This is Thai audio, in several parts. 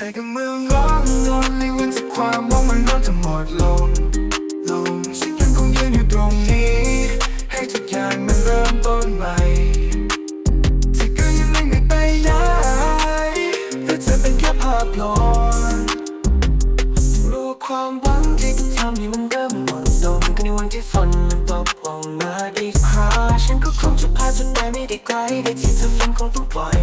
ใจกับเมืองร้อนรนในวันที่ความว่างมันริ่มจะหมดลงลงฉันยังคงยืนอยู่ตรงนี้ ให้ทุกอย่างมันเริ่มต้นใหม่ที่ก็ยังไม่ไปไหนแต่เธอเป็นแค่ภาพหลอยรู้ความหวังที่ทำให้มันเริ่มหมดลงก็ในวันที่ฝนมันตกลงมาอีกครั้งฉันก็คงจะพาจนไปไม่ได้ไกลได้ที่เธอฝันคงต้องปล่อย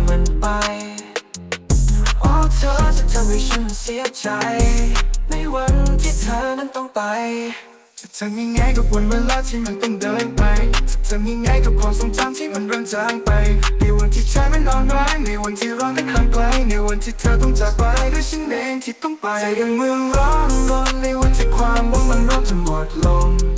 ให้ฉันเสียใจ ในวันที่เธอนั้นต้องไปจะทำยังไงกับวันเวลาที่มันต้องเดินไปจะทำยังไงกับความทรงจำที่มันเริ่มจางไป ในวันที่ใจมันนอนร้ายในวันที่เรานั้นห่างไกล ในวันที่เธอต้องจากไปด้วยฉันเองที่ต้องไปใจยังเมืองร้อนรนในวันที่ความหวังมันเริ่มจะหมดลง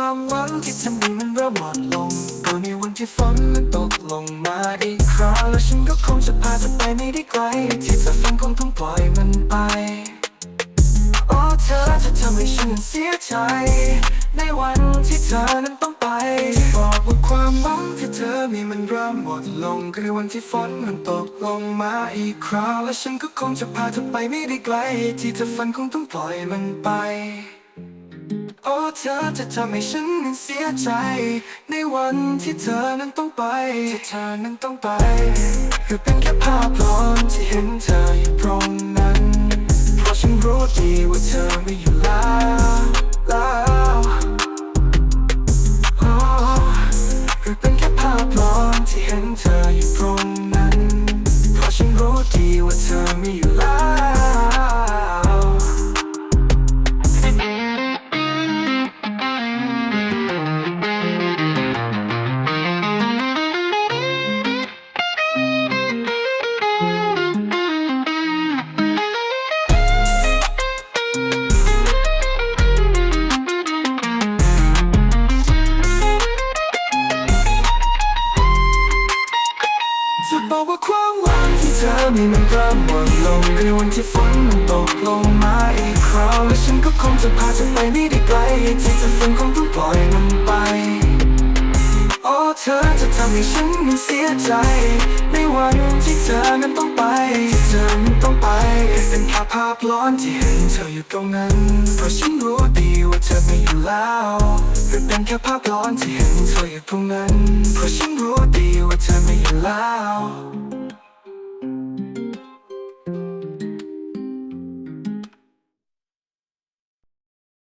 ความหวังที่ทำให้มันเริ่มหมดลงก็ในวันที่ฝนมันตกลงมาอีกคราวแล้วฉันก็คงจะพาเธอไปไม่ได้ไกล ที่เธอฝันคงต้องปล่อยมันไปโอ้เธอจะทำให้ฉันเสียใจ ในวันที่เธอนั้นต้องไปบอกว่าความหวังที่เธอมีมันเริ่มหมดลงก็ในวันที่ฝนมันตกลงมาอีกคราวและฉันก็คงจะพาเธอไปไม่ได้ไกล ที่เธอฝันคงต้องปล่อยมันไป โอ้เธอจะทำให้ฉันนั้นเสียใจ ในวันที่เธอนั้นต้องไปที่เธอนั้นต้องไป คือเป็นแค่ภาพหลอนที่เห็นเธออยู่ตรงนั้น เพราะฉันรู้ดีว่าเธอไม่อยู่แล้วแล้วโอ้คือเป็นแค่ภาพหลอนที่เห็นเธออยู่ตรงนั้น เพราะฉันรู้ดีว่าเธอไม่อยู่ เธอมีมันเริ่มหมดลงในวันที่ฝนมันตกลงมาอีกคราวและฉันก็คงจะพาเธอไปไม่ได้ไกลที่เธอฝันคงต้องปล่อยมันไปโอ้เธอจะทำให้ฉันนั้นเสียใจ ในวันที่เธอนั้นต้องไปที่เธอนั้นต้องไปเป็นแค่ภาพร้อนที่เห็นเธออยู่ตรงนั้น เพราะฉันรู้ดีว่าเธอไม่อยู่แล้วเป็นแค่ภาพร้อนที่เห็นเธออยู่ตรงนั้น เพราะฉันรู้ดีว่าเธอไม่อยู่แล้ว